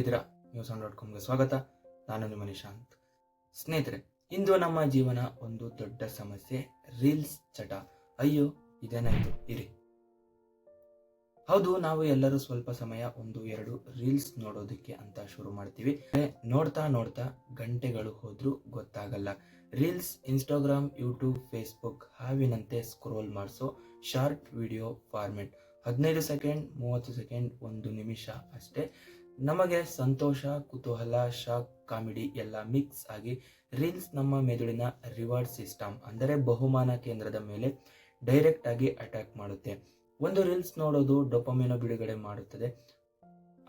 ಇದ್ದೀರಾ news on dot ಕಾಮ್ಗೆ ಸ್ವಾಗತ. ನಾನು ನಿಮ್ಮ ನಿಶಾಂತ್. ಸ್ನೇಹಿತರೆ, ಇಂದು ನಮ್ಮ ಜೀವನ ಒಂದು ದೊಡ್ಡ ಸಮಸ್ಯೆ ರೀಲ್ಸ್ ಚಟ. ಅಯ್ಯೋ ಇದೇನಾಯ್ತು ಇರಿ. ಹೌದು, ನಾವು ಎಲ್ಲರೂ ಸ್ವಲ್ಪ ಸಮಯ ಒಂದು, ಎರಡು ರೀಲ್ಸ್ ನೋಡೋದಕ್ಕೆ ಅಂತ ಶುರು ಮಾಡ್ತೀವಿ. ನೋಡ್ತಾ ನೋಡ್ತಾ ಗಂಟೆಗಳು ಹೋದ್ರೂ ಗೊತ್ತಾಗಲ್ಲ. ರೀಲ್ಸ್ ಇನ್ಸ್ಟಾಗ್ರಾಮ್ ಯೂಟ್ಯೂಬ್ ಫೇಸ್ಬುಕ್ ಹಾವಿನಂತೆ ಸ್ಕ್ರೋಲ್ ಮಾಡಿಸೋ ಶಾರ್ಟ್ ವಿಡಿಯೋ ಫಾರ್ಮೆಟ್ ಹದಿನೈದು ಸೆಕೆಂಡ್ ಮೂವತ್ತು ಸೆಕೆಂಡ್ ಒಂದು ನಿಮಿಷ ಅಷ್ಟೇ. ನಮಗೆ ಸಂತೋಷ, ಕುತೂಹಲ ಶಾಕ್ ಕಾಮಿಡಿ ಎಲ್ಲ ಮಿಕ್ಸ್ ಆಗಿ ರೀಲ್ಸ್ ನಮ್ಮ ಮೆದುಳಿನ ರಿವಾರ್ಡ್ ಸಿಸ್ಟಮ್ ಅಂದರೆ ಬಹುಮಾನ ಕೇಂದ್ರದ ಮೇಲೆ ಡೈರೆಕ್ಟ್ ಆಗಿ ಅಟ್ಯಾಕ್ ಮಾಡುತ್ತೆ. ಒಂದು ರೀಲ್ಸ್ ನೋಡೋದು ಡೊಪಮಿನ ಬಿಡುಗಡೆ ಮಾಡುತ್ತದೆ.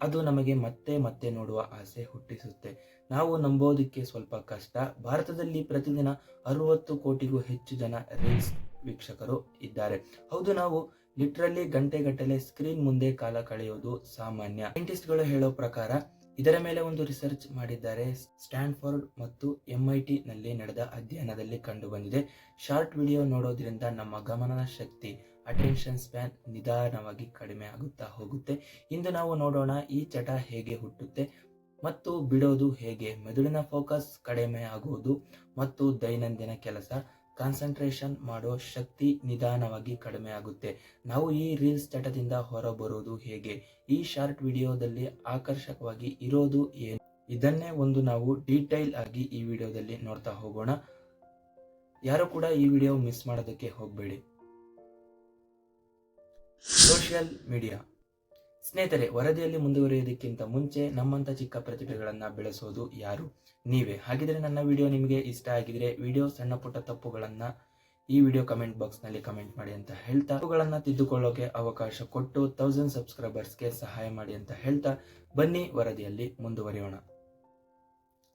ಅದು ನಮಗೆ ಮತ್ತೆ ಮತ್ತೆ ನೋಡುವ ಆಸೆ ಹುಟ್ಟಿಸುತ್ತೆ. ನಾವು ನಂಬೋದಕ್ಕೆ ಸ್ವಲ್ಪ ಕಷ್ಟ. ಭಾರತದಲ್ಲಿ ಪ್ರತಿದಿನ ಅರವತ್ತು ಕೋಟಿಗೂ ಹೆಚ್ಚು ಜನ ರೀಲ್ಸ್ ವೀಕ್ಷಕರು ಇದ್ದಾರೆ. ಹೌದು, ನಾವು ಲಿಟ್ರಲಿ ಗಂಟೆಗಟ್ಟಲೆ ಸ್ಕ್ರೀನ್ ಮುಂದೆ ಕಾಲ ಕಳೆಯೋದು ಸಾಮಾನ್ಯ. ಸೈಂಟಿಸ್ಟ್ಗಳು ಹೇಳೋ ಪ್ರಕಾರ, ಇದರ ಮೇಲೆ ಒಂದು ರಿಸರ್ಚ್ ಮಾಡಿದ್ದಾರೆ ಸ್ಟ್ಯಾನ್ಫೋರ್ಡ್ ಮತ್ತು ಎಂಐಟಿ ನಲ್ಲಿ ನಡೆದ ಅಧ್ಯಯನದಲ್ಲಿ ಕಂಡುಬಂದಿದೆ. ಶಾರ್ಟ್ ವಿಡಿಯೋ ನೋಡೋದ್ರಿಂದ ನಮ್ಮ ಗಮನದ ಶಕ್ತಿ, ಅಟೆನ್ಷನ್ ಸ್ಪ್ಯಾನ್ ನಿಧಾನವಾಗಿ ಕಡಿಮೆ ಆಗುತ್ತಾ ಹೋಗುತ್ತೆ. ಇಂದು ನಾವು ನೋಡೋಣ ಈ ಚಟ ಹೇಗೆ ಹುಟ್ಟುತ್ತೆ ಮತ್ತು ಬಿಡೋದು ಹೇಗೆ. ಮೆದುಳಿನ ಫೋಕಸ್ ಕಡಿಮೆ ಆಗುವುದು ಮತ್ತು ದೈನಂದಿನ ಕೆಲಸ. ಕಾನ್ಸಂಟ್ರೇಷನ್ ಮಾಡೋ ಶಕ್ತಿ ನಿಧಾನವಾಗಿ ಕಡಿಮೆ ಆಗುತ್ತೆ. ನಾವು ಈ ರೀಲ್ಸ್ ಚಟದಿಂದ ಹೊರಬರೋದು ಹೇಗೆ? ಈ ಶಾರ್ಟ್ ವಿಡಿಯೋದಲ್ಲಿ ಆಕರ್ಷಕವಾಗಿ ಇರೋದು ಏನು? ಇದನ್ನೇ ಒಂದು ನಾವು ಡೀಟೈಲ್ ಆಗಿ ಈ ವಿಡಿಯೋದಲ್ಲಿ ನೋಡ್ತಾ ಹೋಗೋಣ. ಯಾರು ಕೂಡ ಈ ವಿಡಿಯೋ ಮಿಸ್ ಮಾಡೋದಕ್ಕೆ ಹೋಗಬೇಡಿ. Social media. ಸ್ನೇಹಿತರೆ, ವರದಿಯಲ್ಲಿ ಮುಂದುವರಿಯೋದಕ್ಕಿಂತ ಮುಂಚೆ ನಮ್ಮಂಥ ಚಿಕ್ಕ ಪ್ರತಿಭೆಗಳನ್ನ ಬೆಳೆಸೋದು ಯಾರು? ನೀವೇ. ಹಾಗಿದ್ರೆ ನನ್ನ ವಿಡಿಯೋ ನಿಮಗೆ ಇಷ್ಟ ಆಗಿದ್ರೆ ವಿಡಿಯೋ ಸಣ್ಣ ಪುಟ್ಟ ತಪ್ಪುಗಳನ್ನ ಈ ವಿಡಿಯೋ ಕಮೆಂಟ್ ಬಾಕ್ಸ್ನಲ್ಲಿ ಕಮೆಂಟ್ ಮಾಡಿ ಅಂತ ಹೇಳ್ತಾ, ತಪ್ಪುಗಳನ್ನ ತಿದ್ದುಕೊಳ್ಳೋಕೆ ಅವಕಾಶ ಕೊಟ್ಟು ತೌಸಂಡ್ ಸಬ್ಸ್ಕ್ರೈಬರ್ಸ್ಗೆ ಸಹಾಯ ಮಾಡಿ ಅಂತ ಹೇಳ್ತಾ, ಬನ್ನಿ ವರದಿಯಲ್ಲಿ ಮುಂದುವರಿಯೋಣ.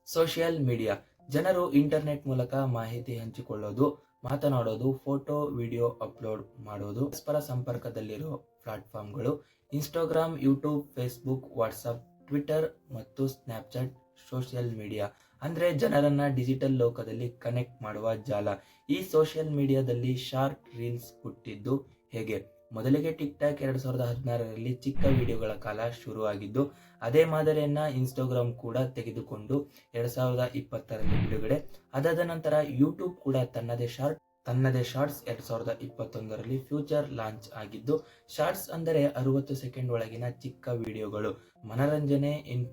Social media. ಜನರು ಇಂಟರ್ನೆಟ್ ಮೂಲಕ ಮಾಹಿತಿ ಹಂಚಿಕೊಳ್ಳೋದು ಮಾತನಾಡೋದು, ಫೋಟೋ, ವಿಡಿಯೋ ಅಪ್ಲೋಡ್ ಮಾಡೋದು, ಪರಸ್ಪರ ಸಂಪರ್ಕದಲ್ಲಿರೋ ಪ್ಲಾಟ್ಫಾರ್ಮ್ಗಳು, Instagram, YouTube, Facebook, WhatsApp, Twitter ಮತ್ತು ಸ್ನ್ಯಾಪ್ಚಾಟ್, ಸೋಷಿಯಲ್ ಮೀಡಿಯಾ. ಅಂದರೆ ಜನರನ್ನ ಡಿಜಿಟಲ್ ಲೋಕದಲ್ಲಿ ಕನೆಕ್ಟ್ ಮಾಡುವ ಜಾಲ. ಈ ಸೋಷಿಯಲ್ ಮೀಡಿಯಾದಲ್ಲಿ ಶಾರ್ಟ್ ರೀಲ್ಸ್ ಹುಟ್ಟಿದ್ದು ಹೇಗೆ? ಮೊದಲಿಗೆ ಟಿಕ್ ಟಾಕ್ ಎರಡ್ ಸಾವಿರದ ಹದಿನಾರರಲ್ಲಿ ಚಿಕ್ಕ ವಿಡಿಯೋಗಳ ಕಾಲ ಶುರುವಾಗಿದ್ದು, ಅದೇ ಮಾದರಿಯನ್ನ ಇನ್ಸ್ಟಾಗ್ರಾಮ್ ಕೂಡ ತೆಗೆದುಕೊಂಡು ಎರಡು ಸಾವಿರದ ಇಪ್ಪತ್ತರಲ್ಲಿ ಬಿಡುಗಡೆ. ಅದಾದ ನಂತರ ಯೂಟ್ಯೂಬ್ ಕೂಡ ತನ್ನದೇ ಶಾರ್ಟ್ ತನ್ನದೇ ಶಾರ್ಟ್ಸ್ ಎರಡು ಸಾವಿರದ ಇಪ್ಪತ್ತೊಂದರಲ್ಲಿ ಫ್ಯೂಚರ್ ಲಾಂಚ್ ಆಗಿದ್ದು ಶಾರ್ಟ್ಸ್ ಅಂದರೆ ಅರುವತ್ತು ಸೆಕೆಂಡ್ ಒಳಗಿನ ಚಿಕ್ಕ ವಿಡಿಯೋಗಳು. ಮನರಂಜನೆ ಇನ್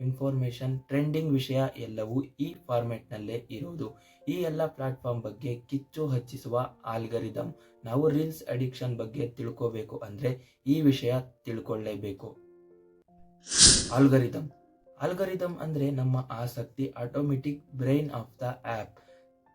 ಇನ್ಫಾರ್ಮೇಶನ್ ಟ್ರೆಂಡಿಂಗ್ ವಿಷಯ ಎಲ್ಲವೂ ಈ ಫಾರ್ಮೆಟ್ನಲ್ಲೇ ಇರುವುದು ಈ ಎಲ್ಲ ಪ್ಲಾಟ್ಫಾರ್ಮ್ ಬಗ್ಗೆ ಕಿಚ್ಚು ಹಚ್ಚಿಸುವ ಆಲ್ಗರಿದಮ್ ನಾವು ರೀಲ್ಸ್ ಅಡಿಕ್ಷನ್ ಬಗ್ಗೆ ತಿಳ್ಕೋಬೇಕು ಅಂದರೆ ಈ ವಿಷಯ ತಿಳ್ಕೊಳ್ಳೇಬೇಕು ಆಲ್ಗರಿದಮ್ ಆಲ್ಗರಿದಮ್ ಅಂದರೆ ನಮ್ಮ ಆಸಕ್ತಿ automatic brain off the app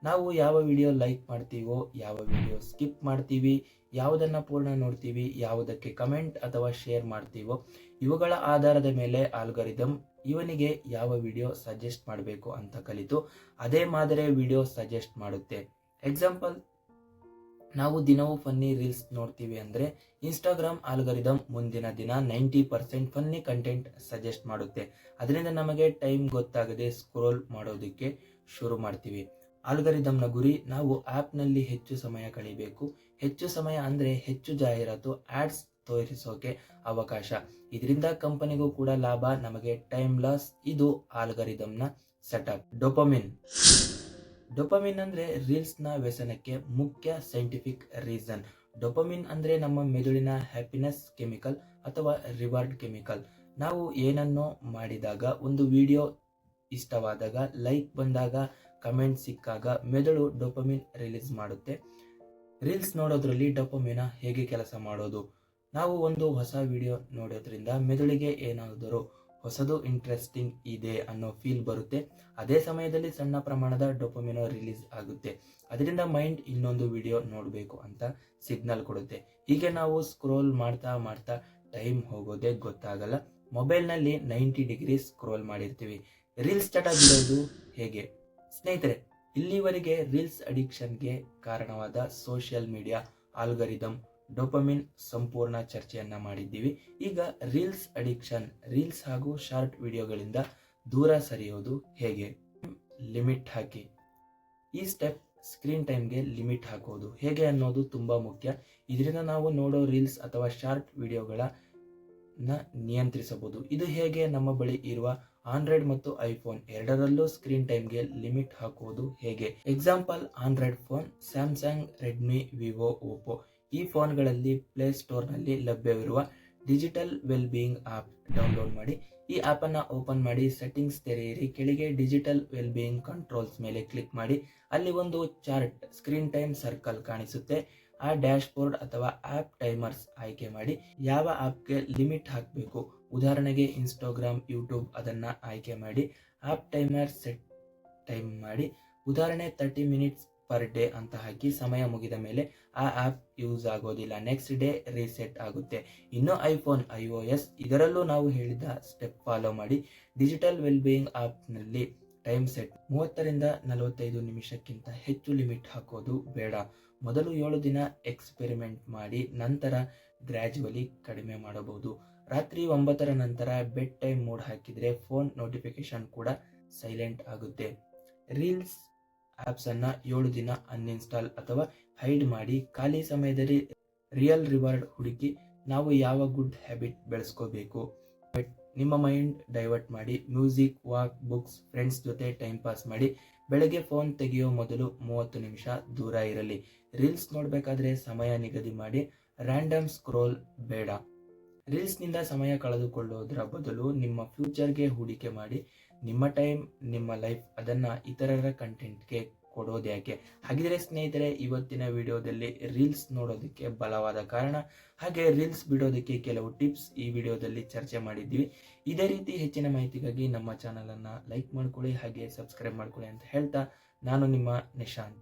ನಾವು ಯಾವ ವಿಡಿಯೋ ಲೈಕ್ ಮಾಡ್ತೀವೋ, ಯಾವ ವಿಡಿಯೋ ಸ್ಕಿಪ್ ಮಾಡ್ತೀವಿ, ಯಾವುದನ್ನು ಪೂರ್ಣ ನೋಡ್ತೀವಿ, ಯಾವುದಕ್ಕೆ ಕಮೆಂಟ್ ಅಥವಾ ಶೇರ್ ಮಾಡ್ತೀವೋ, ಇವುಗಳ ಆಧಾರದ ಮೇಲೆ ಆಲ್ಗರಿದಮ್ ಇವನಿಗೆ ಯಾವ ವಿಡಿಯೋ ಸಜೆಸ್ಟ್ ಮಾಡಬೇಕು ಅಂತ ಕಲಿತು ಅದೇ ಮಾದರಿಯ ವಿಡಿಯೋ ಸಜೆಸ್ಟ್ ಮಾಡುತ್ತೆ. ಎಕ್ಸಾಂಪಲ್ ನಾವು ದಿನವೂ ಫನ್ನಿ ರೀಲ್ಸ್ ನೋಡ್ತೀವಿ ಅಂದರೆ ಇನ್ಸ್ಟಾಗ್ರಾಮ್ ಆಲ್ಗರಿದಮ್ ಮುಂದಿನ ದಿನ ninety percent funny content suggest ಮಾಡುತ್ತೆ. ಅದರಿಂದ ನಮಗೆ ಟೈಮ್ ಗೊತ್ತಾಗದೆ ಸ್ಕ್ರೋಲ್ ಮಾಡೋದಕ್ಕೆ ಶುರು ಮಾಡ್ತೀವಿ. ಆಲ್ಗರಿದಮ್ನ ಗುರಿ, ನಾವು ಆ್ಯಪ್ನಲ್ಲಿ ಹೆಚ್ಚು ಸಮಯ ಕಳಿಬೇಕು. ಹೆಚ್ಚು ಸಮಯ ಅಂದ್ರೆ ಹೆಚ್ಚು ಜಾಹೀರಾತು ಆ್ಯಡ್ಸ್ ತೋರಿಸೋಕೆ ಅವಕಾಶ. ಇದರಿಂದ ಕಂಪನಿಗೂ ಕೂಡ ಲಾಭ, ನಮಗೆ ಟೈಮ್ ಲಾಸ್. ಇದು ಆಲ್ಗರಿದಮ್ನ ಸೆಟಪ್ ಡೊಪಮಿನ್ ಡೊಪಮಿನ್ ಅಂದ್ರೆ ರೀಲ್ಸ್ನ ವ್ಯಸನಕ್ಕೆ ಮುಖ್ಯ ಸೈಂಟಿಫಿಕ್ ರೀಸನ್ ಡೊಪಮಿನ್ ಅಂದ್ರೆ ನಮ್ಮ ಮೆದುಳಿನ ಹ್ಯಾಪಿನೆಸ್ ಕೆಮಿಕಲ್ ಅಥವಾ ರಿವಾರ್ಡ್ ಕೆಮಿಕಲ್ ನಾವು ಏನನ್ನೋ ಮಾಡಿದಾಗ, ಒಂದು ವಿಡಿಯೋ ಇಷ್ಟವಾದಾಗ ಲೈಕ್ ಬಂದಾಗ ಕಮೆಂಟ್ ಸಿಕ್ಕಾಗ ಮೆದುಳು ಡೊಪಮಿನ್ ರಿಲೀಸ್ ಮಾಡುತ್ತೆ. ರೀಲ್ಸ್ ನೋಡೋದ್ರಲ್ಲಿ ಡೊಪಮಿನ ಹೇಗೆ ಕೆಲಸ ಮಾಡೋದು? ನಾವು ಒಂದು ಹೊಸ ವಿಡಿಯೋ ನೋಡೋದ್ರಿಂದ ಮೆದುಳಿಗೆ ಏನಾದರೂ ಹೊಸದು ಇಂಟ್ರೆಸ್ಟಿಂಗ್ ಇದೆ ಅನ್ನೋ ಫೀಲ್ ಬರುತ್ತೆ. ಅದೇ ಸಮಯದಲ್ಲಿ ಸಣ್ಣ ಪ್ರಮಾಣದ ಡೊಪಮಿನೋ ರಿಲೀಸ್ ಆಗುತ್ತೆ. ಅದರಿಂದ ಮೈಂಡ್ ಇನ್ನೊಂದು ವಿಡಿಯೋ ನೋಡಬೇಕು ಅಂತ ಸಿಗ್ನಲ್ ಕೊಡುತ್ತೆ. ಹೀಗೆ ನಾವು ಸ್ಕ್ರೋಲ್ ಮಾಡ್ತಾ ಮಾಡ್ತಾ ಟೈಮ್ ಹೋಗೋದೇ ಗೊತ್ತಾಗಲ್ಲ. ಮೊಬೈಲ್ನಲ್ಲಿ ನೈಂಟಿ ಡಿಗ್ರಿ ಸ್ಕ್ರೋಲ್ ಮಾಡಿರ್ತೀವಿ. ರೀಲ್ಸ್ ಚಟ ಬಿಡೋದು ಹೇಗೆ? ಸ್ನೇಹಿತರೆ, ಇಲ್ಲಿವರೆಗೆ ರೀಲ್ಸ್ ಅಡಿಕ್ಷನ್ಗೆ ಕಾರಣವಾದ ಸೋಷಿಯಲ್ ಮೀಡಿಯಾ ಆಲ್ಗರಿದಮ್ ಡೊಪಮಿನ್ ಸಂಪೂರ್ಣ ಚರ್ಚೆಯನ್ನ ಮಾಡಿದ್ದೀವಿ. ಈಗ ರೀಲ್ಸ್ ಅಡಿಕ್ಷನ್, ರೀಲ್ಸ್ ಹಾಗೂ ಶಾರ್ಟ್ ವಿಡಿಯೋಗಳಿಂದ ದೂರ ಸರಿಯೋದು ಹೇಗೆ? ಲಿಮಿಟ್ ಹಾಕಿ. ಈ ಸ್ಟೆಪ್ ಸ್ಕ್ರೀನ್ ಟೈಮ್ಗೆ ಲಿಮಿಟ್ ಹಾಕೋದು ಹೇಗೆ ಅನ್ನೋದು ತುಂಬ ಮುಖ್ಯ. ಇದರಿಂದ ನಾವು ನೋಡೋ ರೀಲ್ಸ್ ಅಥವಾ ಶಾರ್ಟ್ ವಿಡಿಯೋಗಳ ನಿಯಂತ್ರಿಸಬಹುದು. ಇದು ಹೇಗೆ ನಮ್ಮ ಬಳಿ ಇರುವ ಆಂಡ್ರಾಯ್ಡ್ ಮತ್ತು ಐಫೋನ್ ಎರಡರಲ್ಲೂ ಸ್ಕ್ರೀನ್ ಟೈಮ್ಗೆ ಲಿಮಿಟ್ ಹಾಕುವುದು ಹೇಗೆ? Example, Android phone, Samsung, Redmi, Vivo Oppo ಈ ಫೋನ್ಗಳಲ್ಲಿ ಪ್ಲೇ ಸ್ಟೋರ್ನಲ್ಲಿ ಲಭ್ಯವಿರುವ digital well being app download ಮಾಡಿ. ಈ ಆ್ಯಪನ್ನು ಓಪನ್ ಮಾಡಿ, ಸೆಟ್ಟಿಂಗ್ಸ್ ತೆರೆಯಿರಿ. ಕೆಳಗೆ ಡಿಜಿಟಲ್ ವೆಲ್ ಬೀಯಿಂಗ್ ಕಂಟ್ರೋಲ್ಸ್ ಮೇಲೆ ಕ್ಲಿಕ್ ಮಾಡಿ. ಅಲ್ಲಿ ಒಂದು ಚಾರ್ಟ್, ಸ್ಕ್ರೀನ್ ಟೈಮ್ ಸರ್ಕಲ್ ಕಾಣಿಸುತ್ತೆ. ಆ ಡ್ಯಾಶ್ಬೋರ್ಡ್ ಅಥವಾ ಆ್ಯಪ್ ಟೈಮರ್ಸ್ ಆಯ್ಕೆ ಮಾಡಿ. ಯಾವ ಆ್ಯಪ್ಗೆ ಲಿಮಿಟ್ ಹಾಕಬೇಕು? ಉದಾಹರಣೆಗೆ ಇನ್ಸ್ಟಾಗ್ರಾಮ್ ಯೂಟ್ಯೂಬ್ ಅದನ್ನು ಆಯ್ಕೆ ಮಾಡಿ ಆ್ಯಪ್ ಟೈಮರ್ ಸೆಟ್ ಟೈಮ್ ಮಾಡಿ, ಉದಾಹರಣೆ ತರ್ಟಿ ಮಿನಿಟ್ಸ್ ಪರ್ ಡೇ ಅಂತ ಹಾಕಿ ಸಮಯ ಮುಗಿದ ಮೇಲೆ ಆ ಆ್ಯಪ್ ಯೂಸ್ ಆಗೋದಿಲ್ಲ. ನೆಕ್ಸ್ಟ್ ಡೇ ರೀಸೆಟ್ ಆಗುತ್ತೆ. ಇನ್ನು ಐಫೋನ್ ಐ ಒ ಎಸ್ ಇದರಲ್ಲೂ ನಾವು ಹೇಳಿದ ಸ್ಟೆಪ್ ಫಾಲೋ ಮಾಡಿ ಡಿಜಿಟಲ್ ವೆಲ್ ಬೀಯಿಂಗ್ ಆ್ಯಪ್ನಲ್ಲಿ ಟೈಮ್ ಸೆಟ್ ಮೂವತ್ತರಿಂದ ನಲವತ್ತೈದು ನಿಮಿಷಕ್ಕಿಂತ ಹೆಚ್ಚು ಲಿಮಿಟ್ ಹಾಕೋದು ಬೇಡ. ಮೊದಲು ಏಳು ದಿನ ಎಕ್ಸ್ಪೆರಿಮೆಂಟ್ ಮಾಡಿ, ನಂತರ ಗ್ರ್ಯಾಜುವಲಿ ಕಡಿಮೆ ಮಾಡಬಹುದು. ರಾತ್ರಿ ಒಂಬತ್ತರ ನಂತರ ಬೆಡ್ ಟೈಮ್ ಮೋಡ್ ಹಾಕಿದರೆ ಫೋನ್ ನೋಟಿಫಿಕೇಶನ್ ಕೂಡ ಸೈಲೆಂಟ್ ಆಗುತ್ತೆ. ರೀಲ್ಸ್ ಆ್ಯಪ್ಸನ್ನು ಏಳು ದಿನ ಅನ್ಇನ್ಸ್ಟಾಲ್ ಅಥವಾ ಹೈಡ್ ಮಾಡಿ ಖಾಲಿ ಸಮಯದಲ್ಲಿ ರಿಯಲ್ ರಿವಾರ್ಡ್ ಹುಡುಕಿ ನಾವು ಯಾವ ಗುಡ್ ಹ್ಯಾಬಿಟ್ ಬೆಳೆಸ್ಕೋಬೇಕು? ಬಟ್ ನಿಮ್ಮ ಮೈಂಡ್ ಡೈವರ್ಟ್ ಮಾಡಿ ಮ್ಯೂಸಿಕ್ ವಾಕ್ ಬುಕ್ಸ್ ಫ್ರೆಂಡ್ಸ್ ಜೊತೆ ಟೈಮ್ ಪಾಸ್ ಮಾಡಿ ಬೆಳಗ್ಗೆ ಫೋನ್ ತೆಗೆಯೋ ಮೊದಲು ಮೂವತ್ತು ನಿಮಿಷ ದೂರ ಇರಲಿ. ರೀಲ್ಸ್ ನೋಡಬೇಕಾದ್ರೆ ಸಮಯ ನಿಗದಿ ಮಾಡಿ ರ್ಯಾಂಡಮ್ ಸ್ಕ್ರೋಲ್ ಬೇಡ. ರೀಲ್ಸ್ನಿಂದ ಸಮಯ ಕಳೆದುಕೊಳ್ಳೋದರ ಬದಲು ನಿಮ್ಮ ಫ್ಯೂಚರ್ಗೆ ಹೂಡಿಕೆ ಮಾಡಿ, ನಿಮ್ಮ ಟೈಮ್ ನಿಮ್ಮ ಲೈಫ್ ಅದನ್ನು ಇತರರ ಕಂಟೆಂಟ್ಗೆ ಕೊಡೋದು ಯಾಕೆ? ಹಾಗಿದ್ರೆ ಸ್ನೇಹಿತರೆ, ಇವತ್ತಿನ ವಿಡಿಯೋದಲ್ಲಿ ರೀಲ್ಸ್ ನೋಡೋದಕ್ಕೆ ಬಲವಾದ ಕಾರಣ, ಹಾಗೆ ರೀಲ್ಸ್ ಬಿಡೋದಕ್ಕೆ ಕೆಲವು ಟಿಪ್ಸ್ ಈ ವಿಡಿಯೋದಲ್ಲಿ ಚರ್ಚೆ ಮಾಡಿದ್ದೀವಿ. ಇದೇ ರೀತಿ ಹೆಚ್ಚಿನ ಮಾಹಿತಿಗಾಗಿ ನಮ್ಮ ಚಾನಲನ್ನು ಲೈಕ್ ಮಾಡ್ಕೊಳ್ಳಿ, ಹಾಗೆ ಸಬ್ಸ್ಕ್ರೈಬ್ ಮಾಡ್ಕೊಳ್ಳಿ ಅಂತ ಹೇಳ್ತಾ ನಾನು ನಿಮ್ಮ ನಿಶಾಂತ್.